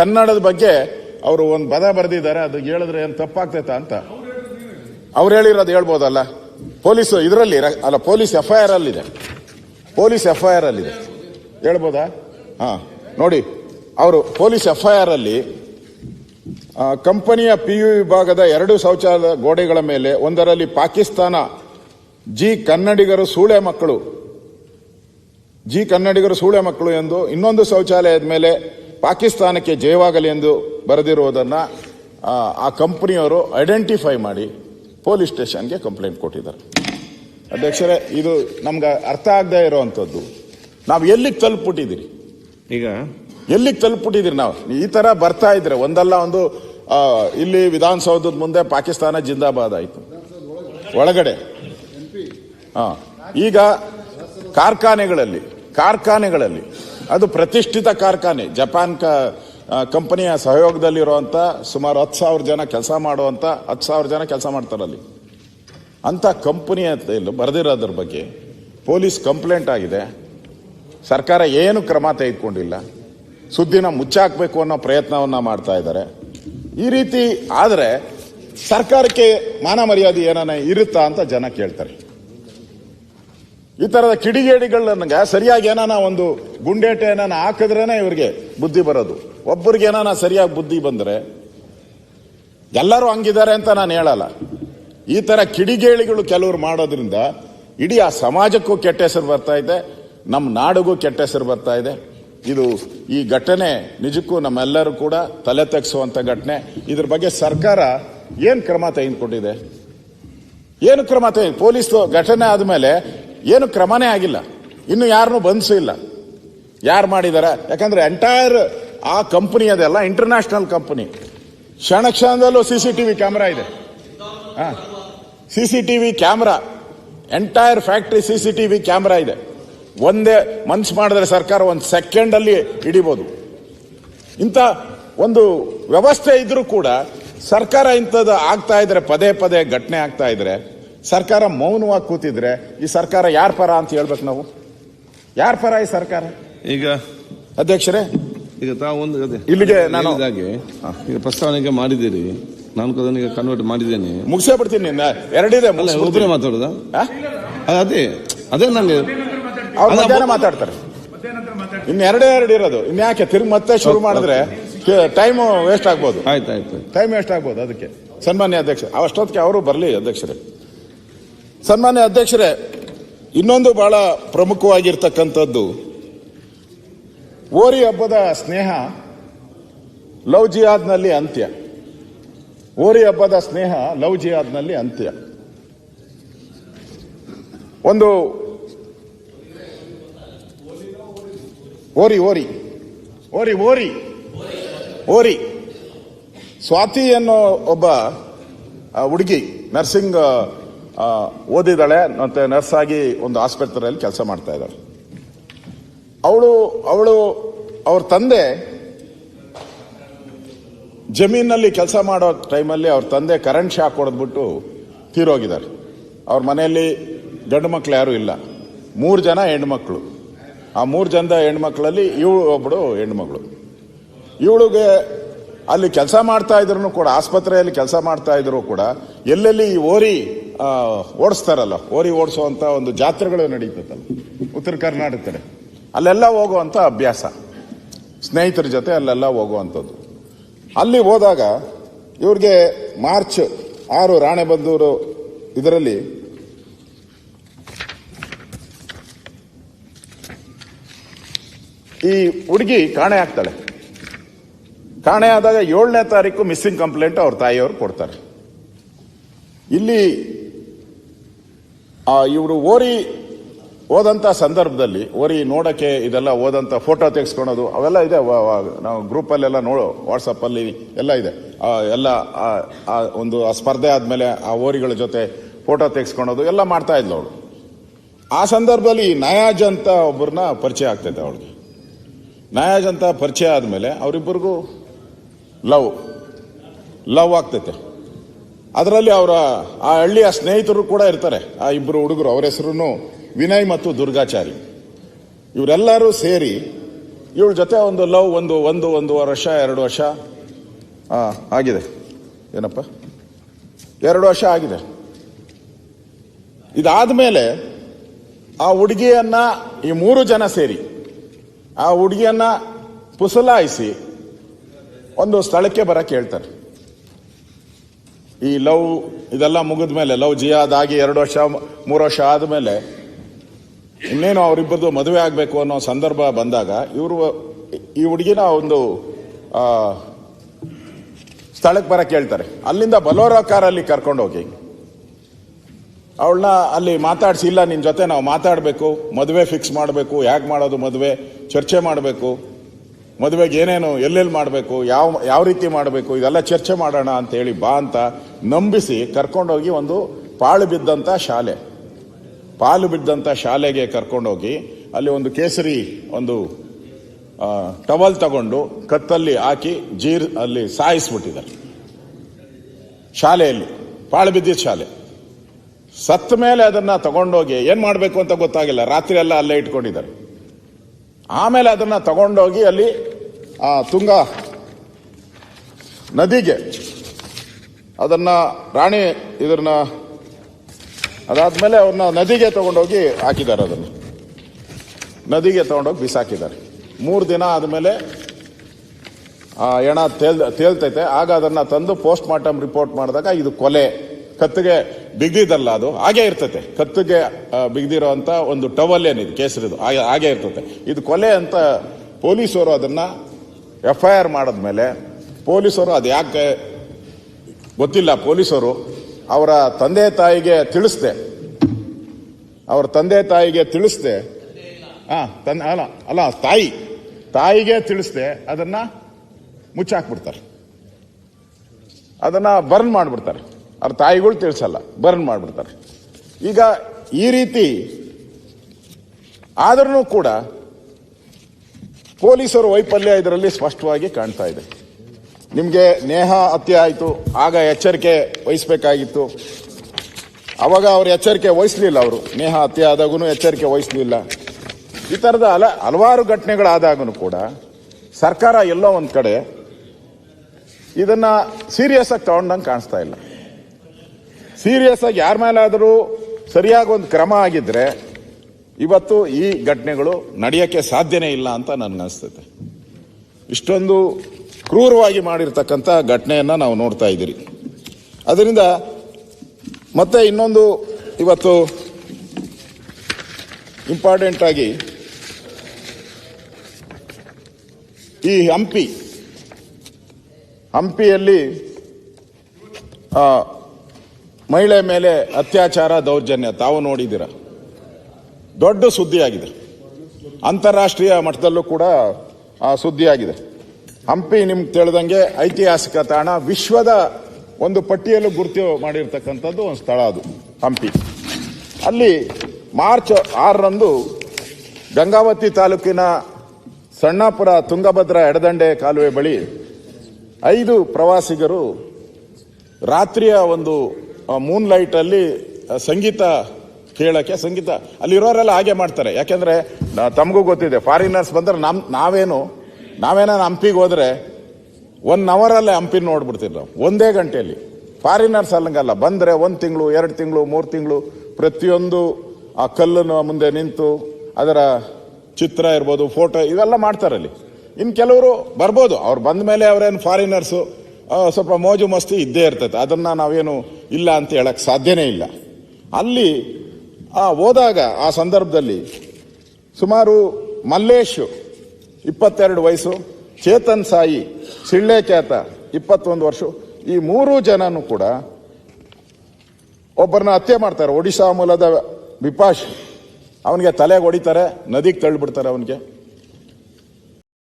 ಕನ್ನಡದ ಬಗ್ಗೆ ಅವರು ಒಂದು ಪದ ಬರೆದಿದ್ದಾರೆ, ಅದು ಹೇಳಿದ್ರೆ ಏನು ತಪ್ಪಾಗ್ತೈತಾ ಅಂತ. ಅವ್ರು ಹೇಳಿರೋದು ಹೇಳ್ಬೋದಲ್ಲ? ಪೊಲೀಸ್ ಇದರಲ್ಲಿ ಅಲ್ಲ, ಪೊಲೀಸ್ ಎಫ್ ಐ ಆರ್ ಅಲ್ಲಿದೆ. ಪೊಲೀಸ್ ಎಫ್ ಐ ಆರ್ ಅಲ್ಲಿದೆ. ಹೇಳ್ಬೋದಾ? ಹಾ, ನೋಡಿ, ಅವರು ಪೊಲೀಸ್ ಎಫ್ ಐ ಆರ್ ಅಲ್ಲಿ ಕಂಪನಿಯ ಪಿ ಯು ವಿಭಾಗದ ಎರಡು ಶೌಚಾಲಯ ಗೋಡೆಗಳ ಮೇಲೆ, ಒಂದರಲ್ಲಿ ಪಾಕಿಸ್ತಾನ, ಜಿ ಕನ್ನಡಿಗರು ಸೂಳೆ ಮಕ್ಕಳು. ಜಿ ಕನ್ನಡಿಗರು ಸೂಳೆ ಮಕ್ಕಳು ಎಂದು ಇನ್ನೊಂದು ಶೌಚಾಲಯದ ಮೇಲೆ ಪಾಕಿಸ್ತಾನಕ್ಕೆ ಜಯವಾಗಲಿ ಎಂದು ಬರೆದಿರುವುದನ್ನು ಆ, ಕಂಪನಿಯವರು ಐಡೆಂಟಿಫೈ ಮಾಡಿ ಪೊಲೀಸ್ ಸ್ಟೇಷನ್ಗೆ ಕಂಪ್ಲೇಂಟ್ ಕೊಟ್ಟಿದ್ದಾರೆ. ಅಧ್ಯಕ್ಷರೇ ಇದು ನಮ್ಗೆ ಅರ್ಥ ಆಗದೇ ಇರುವಂಥದ್ದು. ನಾವು ಎಲ್ಲಿಗೆ ತಲುಪಿಬಿಟ್ಟಿದ್ದೀರಿ ಈಗ ಎಲ್ಲಿಗೆ ತಲುಪಿಬಿಟ್ಟಿದ್ದೀರಿ ನಾವು? ಈ ಥರ ಬರ್ತಾ ಇದ್ರೆ ಒಂದಲ್ಲ ಒಂದು ಇಲ್ಲಿ ವಿಧಾನಸೌಧದ ಮುಂದೆ ಪಾಕಿಸ್ತಾನ ಜಿಂದಾಬಾದ್ ಆಯಿತು. ಒಳಗಡೆ. ಹಾಂ ಈಗ ಕಾರ್ಖಾನೆಗಳಲ್ಲಿ ಕಾರ್ಖಾನೆಗಳಲ್ಲಿ ಅದು ಪ್ರತಿಷ್ಠಿತ ಕಾರ್ಖಾನೆ. ಜಪಾನ್ ಕ ಕಂಪನಿಯ ಸಹಯೋಗದಲ್ಲಿರುವಂತ ಸುಮಾರು ಹತ್ತು ಸಾವಿರ ಜನ ಕೆಲಸ ಮಾಡುವಂತ, ಹತ್ತು ಸಾವಿರ ಜನ ಕೆಲಸ ಮಾಡ್ತಾರೆ ಅಲ್ಲಿ. ಅಂತ ಕಂಪನಿಯ ಬರೆದಿರೋದ್ರ ಬಗ್ಗೆ ಪೊಲೀಸ್ ಕಂಪ್ಲೇಂಟ್ ಆಗಿದೆ. ಸರ್ಕಾರ ಏನು ಕ್ರಮ ತೆಗೆದುಕೊಂಡಿಲ್ಲ. ಸುದ್ದಿನ ಮುಚ್ಚಾಕಬೇಕು ಅನ್ನೋ ಪ್ರಯತ್ನವನ್ನ ಮಾಡ್ತಾ ಇದ್ದಾರೆ. ಈ ರೀತಿ ಆದರೆ ಸರ್ಕಾರಕ್ಕೆ ಮಾನ ಮರ್ಯಾದೆ ಏನಾನ ಇರುತ್ತಾ ಅಂತ ಜನ ಕೇಳ್ತಾರೆ. ಈ ತರದ ಕಿಡಿಗೇಡಿಗಳನ್ನ ಸರಿಯಾಗಿ ಏನಾನ ಒಂದು ಗುಂಡೇಟೆ ಏನಾನ ಹಾಕಿದ್ರೇನೆ ಇವ್ರಿಗೆ ಬುದ್ಧಿ ಬರೋದು. ಒಬ್ಬರಿಗೆ ಏನಾನ ಸರಿಯಾಗಿ ಬುದ್ಧಿ ಬಂದ್ರೆ ಎಲ್ಲರೂ ಹಂಗಿದ್ದಾರೆ ಅಂತ ನಾನು ಹೇಳಲ್ಲ. ಈ ತರ ಕಿಡಿಗೇಳಿಗಳು ಕೆಲವರು ಮಾಡೋದ್ರಿಂದ ಇಡೀ ಆ ಸಮಾಜಕ್ಕೂ ಕೆಟ್ಟ ಹೆಸರು ಬರ್ತಾ ಇದೆ ನಮ್ಮ ನಾಡಿಗೂ ಕೆಟ್ಟ ಹೆಸರು ಬರ್ತಾ ಇದೆ. ಇದು ಈ ಘಟನೆ ನಿಜಕ್ಕೂ ನಮ್ಮೆಲ್ಲರೂ ಕೂಡ ತಲೆ ತಗ್ಸುವಂತ ಘಟನೆ. ಇದ್ರ ಬಗ್ಗೆ ಸರ್ಕಾರ ಏನ್ ಕ್ರಮ ತೆಗೆದುಕೊಂಡಿದೆ? ಏನು ಕ್ರಮ ತೆಗೆದು ಪೊಲೀಸ್ ಘಟನೆ ಆದ್ಮೇಲೆ ಏನು ಕ್ರಮನೇ ಆಗಿಲ್ಲ. ಇನ್ನು ಯಾರನ್ನು ಬಂಧಿಸಿಲ್ಲ ಯಾರು ಮಾಡಿದ್ದಾರೆ ಯಾಕಂದ್ರೆ ಎಂಟೈರ್ ಆ ಕಂಪನಿ ಅದೆಲ್ಲ ಇಂಟರ್ನ್ಯಾಷನಲ್ ಕಂಪನಿ ಕ್ಷಣ ಕ್ಷಣದಲ್ಲೂ ಸಿ ಸಿ ಟಿವಿ ಕ್ಯಾಮ್ರಾ ಇದೆ. C C T V camera entire factory C C T V camera ಇದೆ. ಒಂದೇ ಮನ್ಸು ಮಾಡಿದ್ರೆ ಸರ್ಕಾರ ಒಂದು ಸೆಕೆಂಡ್ ಅಲ್ಲಿ ಹಿಡಿಬಹುದು ಇಂಥ ಒಂದು ವ್ಯವಸ್ಥೆ ಇದ್ರೂ ಕೂಡ ಸರ್ಕಾರ ಇಂಥದ್ದು ಆಗ್ತಾ ಇದ್ರೆ ಪದೇ ಪದೇ ಘಟನೆ ಆಗ್ತಾ ಇದ್ರೆ ಸರ್ಕಾರ ಮೌನವಾಗಿ ಕೂತಿದ್ರೆ ಈ ಸರ್ಕಾರ ಯಾರ ಪರ ಅಂತ ಹೇಳ್ಬೇಕು ನಾವು? ಯಾರ ಪರ ಈ ಸರ್ಕಾರ? ಈಗ ಅಧ್ಯಕ್ಷರೇ? ಈಗ ತಾವು ಒಂದು ಅದೇ. ಇಲ್ಲಿಗೆ ನಾನು- ಇದಾಗಿ ಈಗ ಪ್ರಸ್ತಾವನೆಗೆ ಮಾಡಿದ್ದೀರಿ. ನಾನು ಅದನ್ನ ಈಗ ಕನ್ವರ್ಟ್ ಮಾಡಿದ್ದೇನೆ. ಮುಗಿಸೇ ಬಿಡ್ತೀನಿ ನಿನ್ನ. ಎರಡಿದೆ ಅಲ್ಲ ಮುಗ್ಸ್ಬಿಡ್ತೀನಿ. ಒಬ್ಬರೇ ಮಾತಾಡುದಾ? ಆ? ಅದ್. ಅದೇ ನನಗೆ ಅವ್ರು ಮಧ್ಯಾಹ್ನ ಮಾತಾಡ್ತಾರೆ. ಇನ್ನು ಎರಡೇ ಎರಡು ಇರೋದು. ಇನ್ಯಾಕೆ ತಿರುಗಿ ಮತ್ತೆ ಶುರು ಮಾಡಿದ್ರೆ ಟೈಮ್ ವೇಸ್ಟ್ ಆಗ್ಬೋದು. ಆಯ್ತು ಆಯ್ತು ಟೈಮ್ ವೇಸ್ಟ್ ಆಗ್ಬೋದು ಅದಕ್ಕೆ. ಸನ್ಮಾನ್ಯ ಅಧ್ಯಕ್ಷ ಅಷ್ಟೊತ್ತಿಗೆ ಅವರು ಬರಲಿ ಅಧ್ಯಕ್ಷರೇ. ಸನ್ಮಾನ್ಯ ಅಧ್ಯಕ್ಷರೇ, ಇನ್ನೊಂದು ಬಹಳ ಪ್ರಮುಖವಾಗಿರ್ತಕ್ಕಂಥದ್ದು, ಓರಿ ಹಬ್ಬದ ಸ್ನೇಹ ಲವ್ ಜಿಯಾದ್ನಲ್ಲಿ ಅಂತ್ಯ. ಓರಿ ಹಬ್ಬದ ಸ್ನೇಹ ಲವ್ ಜಿಯಾದ್ನಲ್ಲಿ ಅಂತ್ಯ. ಒಂದು ಓರಿ ಓರಿ ಓರಿ ಓರಿ ಓರಿ. ಸ್ವಾತಿ ಅನ್ನೋ ಒಬ್ಬ ಹುಡುಗಿ ನರ್ಸಿಂಗ್ ಆ, ಓದಿದಾಳೆ ಮತ್ತೆ ನರ್ಸ್ ಆಗಿ ಒಂದು ಆಸ್ಪತ್ರೆಯಲ್ಲಿ ಕೆಲಸ ಮಾಡ್ತಾ ಇದ್ದಾಳೆ. ಅವಳು ಅವಳು ಅವ್ರ ತಂದೆ ಜಮೀನಲ್ಲಿ ಕೆಲಸ ಮಾಡೋ ಟೈಮಲ್ಲಿ ಅವ್ರ ತಂದೆ ಕರೆಂಟ್ ಶಾಕ್ ಹೊಡೆದ್ಬಿಟ್ಟು ತೀರೋಗಿದ್ದಾರೆ. ಅವ್ರ ಮನೆಯಲ್ಲಿ ಗಂಡು ಮಕ್ಳು ಯಾರೂ ಇಲ್ಲ. ಮೂರು ಜನ ಹೆಣ್ಮಕ್ಳು. ಆ ಮೂರು ಜನದ ಹೆಣ್ಮಕ್ಳಲ್ಲಿ ಇವಳು ಒಬ್ಬಳು ಹೆಣ್ಮಗಳು. ಇವಳಿಗೆ ಅಲ್ಲಿ ಕೆಲಸ ಮಾಡ್ತಾ ಇದ್ರು ಕೂಡ, ಆಸ್ಪತ್ರೆಯಲ್ಲಿ ಕೆಲಸ ಮಾಡ್ತಾ ಇದ್ರು ಕೂಡ, ಎಲ್ಲೆಲ್ಲಿ ಈ ಓರಿ ಓಡಿಸ್ತಾರಲ್ಲ, ಓರಿ ಓಡಿಸುವಂತ ಒಂದು ಜಾತ್ರೆಗಳು ನಡೀತದಲ್ಲ, ಉತ್ತರ ಕರ್ನಾಟಕದಲ್ಲಿ. ಅಲ್ಲೆಲ್ಲ ಹೋಗುವಂತ ಅಭ್ಯಾಸ. ಸ್ನೇಹಿತರ ಜೊತೆ ಅಲ್ಲೆಲ್ಲ ಹೋಗುವಂಥದ್ದು. ಅಲ್ಲಿ ಹೋದಾಗ ಇವ್ರಿಗೆ ಮಾರ್ಚ್ ಆರು ರಾಣೆಬಂದೂರು ಇದರಲ್ಲಿ ಈ ಹುಡುಗಿ ಕಾಣೆ ಆಗ್ತಾಳೆ. ಕಾಣೆ ಆದಾಗ ಏಳನೇ ತಾರೀಕು ಮಿಸ್ಸಿಂಗ್ ಕಂಪ್ಲೇಂಟ್ ಅವ್ರ ತಾಯಿಯವರು ಕೊಡ್ತಾರೆ. ಇಲ್ಲಿ ಇವರು ಓರಿ ಓದಂತ ಸಂದರ್ಭದಲ್ಲಿ, ಓರಿ ನೋಡಕ್ಕೆ ಇದೆಲ್ಲ ಓದಂತ ಫೋಟೋ ತೆಗೆಸ್ಕೊಳೋದು, ಅವೆಲ್ಲ ಇದೆ. ನಾವು ಗ್ರೂಪಲ್ಲೆಲ್ಲ ನೋಡು ವಾಟ್ಸಪ್ ಅಲ್ಲಿ ಎಲ್ಲ ಇದೆ. ಎಲ್ಲ ಒಂದು ಆ ಸ್ಪರ್ಧೆ ಆದ್ಮೇಲೆ ಆ ಓರಿಗಳ ಜೊತೆ ಫೋಟೋ ತೆಗೆಸ್ಕೊಳೋದು, ಎಲ್ಲ ಮಾಡ್ತಾ ಇದ್ಲು ಅವಳು. ಆ ಸಂದರ್ಭದಲ್ಲಿ ನಯಾಜ್ ಅಂತ ಒಬ್ಬರನ್ನ ಪರಿಚಯ ಆಗ್ತೈತೆ ಅವಳಿಗೆ. ನಯಾಜ್ ಅಂತ ಪರಿಚಯ ಆದ್ಮೇಲೆ ಅವರಿಬ್ಬರಿಗೂ ಲವ್. ಲವ್ ಆಗ್ತೈತೆ. ಅದರಲ್ಲಿ ಅವರ ಆ ಹಳ್ಳಿಯ ಸ್ನೇಹಿತರು ಕೂಡ ಇರ್ತಾರೆ. ಆ ಇಬ್ಬರು ಹುಡುಗರು, ಅವರ ಹೆಸರು ವಿನಯ್ ಮತ್ತು ದುರ್ಗಾಚಾರಿ. ಇವರೆಲ್ಲರೂ ಸೇರಿ ಇವಳ ಜೊತೆ ಒಂದು ಲವ್ ಒಂದು ಒಂದು ಒಂದು ವರ್ಷ, ಎರಡು ವರ್ಷ ಆಗಿದೆ. ಏನಪ್ಪ? ಎರಡು ವರ್ಷ ಆಗಿದೆ. ಇದಾದ ಮೇಲೆ ಆ ಹುಡುಗಿಯನ್ನ ಈ ಮೂರು ಜನ ಸೇರಿ, ಆ ಹುಡುಗಿಯನ್ನ ಪುಸಲಾಯಿಸಿ ಒಂದು ಸ್ಥಳಕ್ಕೆ ಬರಕ್ಕೆ ಹೇಳ್ತಾರೆ ಈ ಲವ್ ಇದೆಲ್ಲ ಮುಗಿದ ಮೇಲೆ, ಲವ್ ಜಿಯಾದಾಗಿ ಆಗಿ ಎರಡು ವರ್ಷ, ಮೂರು ವರ್ಷ ಆದಮೇಲೆ ಇನ್ನೇನು ಅವರಿಬ್ಬರದು ಮದುವೆ ಆಗಬೇಕು ಅನ್ನೋ ಸಂದರ್ಭ ಬಂದಾಗ ಇವರು ಈ ಹುಡುಗಿನ ಒಂದು ಸ್ಥಳಕ್ಕೆ ಬರಕ್ಕೆ ಹೇಳ್ತಾರೆ ಅಲ್ಲಿಂದ ಬಲೋರೋ ಕಾರಲ್ಲಿ ಕರ್ಕೊಂಡು ಹೋಗಿ. ಅವಳನ್ನ ಅಲ್ಲಿ ಮಾತಾಡಿಸಿ, ಇಲ್ಲ ನಿನ್ನ ಜೊತೆ ನಾವು ಮಾತಾಡಬೇಕು, ಮದುವೆ ಫಿಕ್ಸ್ ಮಾಡಬೇಕು, ಯಾಕೆ ಮಾಡೋದು ಮದುವೆ, ಚರ್ಚೆ ಮಾಡಬೇಕು. ಮದುವೆಗೆ ಏನೇನು, ಎಲ್ಲೆಲ್ಲಿ ಮಾಡಬೇಕು, ಯಾವ ಯಾವ ರೀತಿ ಮಾಡಬೇಕು, ಇದೆಲ್ಲ ಚರ್ಚೆ ಮಾಡೋಣ ಅಂತ ಹೇಳಿ ಬಾ ಅಂತ ನಂಬಿಸಿ ಕರ್ಕೊಂಡೋಗಿ ಒಂದು ಪಾಳು ಬಿದ್ದಂಥ ಶಾಲೆ. ಪಾಲು ಬಿದ್ದಂಥ ಶಾಲೆಗೆ ಕರ್ಕೊಂಡೋಗಿ ಅಲ್ಲಿ ಒಂದು ಕೇಸರಿ, ಒಂದು ಟವಲ್ ತಗೊಂಡು ಕತ್ತಲ್ಲಿ ಹಾಕಿ ಜೀರ್ ಅಲ್ಲಿ ಸಾಯಿಸ್ಬಿಟ್ಟಿದ್ದಾರೆ. ಶಾಲೆಯಲ್ಲಿ, ಪಾಳು ಬಿದ್ದಿದ್ದ ಶಾಲೆ. ಸತ್ತ ಮೇಲೆ ಅದನ್ನ ತಗೊಂಡೋಗಿ ಏನ್ ಮಾಡಬೇಕು ಅಂತ ಗೊತ್ತಾಗಿಲ್ಲ, ರಾತ್ರಿ ಎಲ್ಲ ಅಲ್ಲೇ ಇಟ್ಕೊಂಡಿದ್ದಾರೆ. ಆಮೇಲೆ ಅದನ್ನ ತಗೊಂಡೋಗಿ ಅಲ್ಲಿ ಆ ತುಂಗ ನದಿಗೆ ಅದನ್ನ ರಾಣಿ ಇದನ್ನ ಅದಾದ್ಮೇಲೆ ಅವ್ರನ್ನ ನದಿಗೆ ತಗೊಂಡೋಗಿ ಹಾಕಿದ್ದಾರೆ ಅದನ್ನು. ನದಿಗೆ ತಗೊಂಡೋಗಿ ಬಿಸಾಕಿದ್ದಾರೆ. ಮೂರು ದಿನ ಆದಮೇಲೆ ಆ ಎಣ ತೇಲ್ ತೇಲ್ತೈತೆ. ಆಗ ಅದನ್ನ ತಂದು ಪೋಸ್ಟ್ ಮಾರ್ಟಮ್ ರಿಪೋರ್ಟ್ ಮಾಡಿದಾಗ ಇದು ಕೊಲೆ. ಕತ್ತಿಗೆ ಬಿಗ್ದಿದ್ದಲ್ಲ ಅದು. ಹಾಗೆ ಇರ್ತೈತೆ. ಕತ್ತಿಗೆ ಆ, ಬಿಗ್ದಿರೋ ಅಂತ ಒಂದು ಟವಲ್ ಏನಿದೆ ಕೇಸರಿದು. ಹಾಗೆ ಹಾಗೆ ಇರ್ತೈತೆ. ಇದು ಕೊಲೆ ಅಂತ ಪೊಲೀಸರು ಅದನ್ನ ಎಫ್ ಐ ಆರ್ ಮಾಡಿದ್ಮೇಲೆ ಪೊಲೀಸರು ಅದು ಯಾಕೆ ಗೊತ್ತಿಲ್ಲ ಪೊಲೀಸರು ಅವರ ತಂದೆ ತಾಯಿಗೆ ತಿಳಿಸ್ದೆ. ಅವರ ತಂದೆ ತಾಯಿಗೆ ತಿಳಿಸ್ದೆ. ಹಾ, ತಂದೆ, ಅಲ್ಲ ಅಲ್ಲ, ತಾಯಿ, ತಾಯಿಗೆ ತಿಳಿಸ್ದೆ. ಅದನ್ನ ಮುಚ್ಚಾಕ್ಬಿಡ್ತಾರೆ. ಅದನ್ನ ಬರ್ನ್ ಮಾಡಿಬಿಡ್ತಾರೆ. ಅವ್ರ ತಾಯಿಗಳು ತಿಳಿಸಲ್ಲ, ಬರ್ನ್ ಮಾಡಿಬಿಡ್ತಾರೆ. ಈಗ ಈ ರೀತಿ ಆದ್ರೂ ಕೂಡ ಪೊಲೀಸರು ವೈಫಲ್ಯ ಇದರಲ್ಲಿ ಸ್ಪಷ್ಟವಾಗಿ ಕಾಣ್ತಾ ಇದೆ. ನಿಮಗೆ ನೇಹ ಹತ್ಯೆ ಆಯಿತು, ಆಗ ಎಚ್ಚರಿಕೆ ವಹಿಸಬೇಕಾಗಿತ್ತು. ಅವಾಗ ಅವರು ಎಚ್ಚರಿಕೆ ವಹಿಸಲಿಲ್ಲ ಅವರು. ನೇಹ ಹತ್ಯೆ ಆದಾಗೂ ಎಚ್ಚರಿಕೆ ವಹಿಸಲಿಲ್ಲ. ಈ ಥರದ ಹಲ, ಹಲವಾರು ಘಟನೆಗಳಾದಾಗೂ ಕೂಡ ಸರ್ಕಾರ ಎಲ್ಲೋ ಒಂದು ಕಡೆ ಇದನ್ನು ಸೀರಿಯಸ್ ಆಗಿ ತಗೊಂಡಂಗೆ ಕಾಣಿಸ್ತಾ ಇಲ್ಲ. ಸೀರಿಯಸ್ ಆಗಿ ಯಾರ ಮೇಲಾದರೂ ಸರಿಯಾಗಿ ಒಂದು ಕ್ರಮ ಆಗಿದ್ರೆ ಇವತ್ತು ಈ ಘಟನೆಗಳು ನಡೆಯೋಕ್ಕೆ ಸಾಧ್ಯನೇ ಇಲ್ಲ ಅಂತ ನನಗನ್ಸ್ತೈತೆ ಇಷ್ಟೊಂದು ಕ್ರೂರವಾಗಿ ಮಾಡಿರ್ತಕ್ಕಂಥ ಘಟನೆಯನ್ನು ನಾವು ನೋಡ್ತಾ ಇದ್ದೀರಿ. ಅದರಿಂದ ಮತ್ತೆ ಇನ್ನೊಂದು ಇವತ್ತು ಇಂಪಾರ್ಟೆಂಟ್ ಆಗಿ ಈ ಹಂಪಿ, ಹಂಪಿಯಲ್ಲಿ ಮಹಿಳೆ ಮೇಲೆ ಅತ್ಯಾಚಾರ ದೌರ್ಜನ್ಯ ತಾವು ನೋಡಿದ್ದೀರ? ದೊಡ್ಡ ಸುದ್ದಿಯಾಗಿದೆ. ಅಂತಾರಾಷ್ಟ್ರೀಯ ಮಟ್ಟದಲ್ಲೂ ಕೂಡ ಆ ಸುದ್ದಿಯಾಗಿದೆ. ಹಂಪಿ ನಿಮ್ಗೆ ತಿಳಿದಂಗೆ ಐತಿಹಾಸಿಕ ತಾಣ, ವಿಶ್ವದ ಒಂದು ಪಟ್ಟಿಯಲ್ಲೂ ಗುರುತು ಮಾಡಿರ್ತಕ್ಕಂಥದ್ದು ಒಂದು ಸ್ಥಳ ಅದು, ಹಂಪಿ. ಅಲ್ಲಿ ಮಾರ್ಚ್ ಆರರಂದು ಗಂಗಾವತಿ ತಾಲೂಕಿನ ಸಣ್ಣಪುರ ತುಂಗಭದ್ರಾ ಎಡದಂಡೆ ಕಾಲುವೆ ಬಳಿ ಐದು ಪ್ರವಾಸಿಗರು ರಾತ್ರಿಯ ಒಂದು ಮೂನ್ ಲೈಟ್ ಅಲ್ಲಿ ಸಂಗೀತ ಕೇಳಕ್ಕೆ ಸಂಗೀತ. ಅಲ್ಲಿರೋರೆಲ್ಲ ಹಾಗೆ ಮಾಡ್ತಾರೆ. ಯಾಕೆಂದ್ರೆ ತಮಗೂ ಗೊತ್ತಿದೆ ಫಾರಿನರ್ಸ್ ಬಂದ್ರೆ ನಮ್ಮ ನಾವೇನು, ನಾವೇನೋ ಹಂಪಿಗೆ ಹೋದರೆ ಒನ್ ಅವರಲ್ಲೇ ಹಂಪಿನ ನೋಡ್ಬಿಡ್ತೀವಿ ನಾವು, ಒಂದೇ ಗಂಟೆಯಲ್ಲಿ. ಫಾರಿನರ್ಸ್ ಅಲ್ಲಂಗಲ್ಲ, ಬಂದರೆ ಒಂದು ತಿಂಗಳು, ಎರಡು ತಿಂಗಳು, ಮೂರು ತಿಂಗಳು, ಪ್ರತಿಯೊಂದು ಆ ಕಲ್ಲನ್ನು ಮುಂದೆ ನಿಂತು, ಅದರ ಚಿತ್ರ ಇರ್ಬೋದು ಫೋಟೋ ಇವೆಲ್ಲ ಮಾಡ್ತಾರೆ ಅಲ್ಲಿ. ಇನ್ನು ಕೆಲವರು ಬರ್ಬೋದು, ಅವ್ರು ಬಂದ ಮೇಲೆ ಅವರೇನು ಫಾರಿನರ್ಸು ಸ್ವಲ್ಪ ಮೋಜು ಮಸ್ತಿ ಇದ್ದೇ ಇರ್ತೈತೆ. ಅದನ್ನು ನಾವೇನು ಇಲ್ಲ ಅಂತ ಹೇಳಕ್ಕೆ ಸಾಧ್ಯನೇ ಇಲ್ಲ. ಅಲ್ಲಿ ಆ, ಹೋದಾಗ ಆ ಸಂದರ್ಭದಲ್ಲಿ ಸುಮಾರು ಮಲ್ಲೇಶ್, ಇಪ್ಪತ್ತೆರಡು ವಯಸ್ಸು, ಚೇತನ್ ಸಾಯಿ, ಸಿಳ್ಳೆ ಖ್ಯಾತ, ಇಪ್ಪತ್ತೊಂದು ವರ್ಷ, ಈ ಮೂರು ಜನನು ಕೂಡ ಒಬ್ಬರನ್ನ ಹತ್ಯೆ ಮಾಡ್ತಾರೆ. ಒಡಿಶಾ ಮೂಲದ ವಿಪಾಶ್ ಅವನಿಗೆ ತಲೆಗೆ ಹೊಡಿತಾರೆ, ನದಿಗೆ ತಳ್ಳಿಬಿಡ್ತಾರೆ ಅವನಿಗೆ.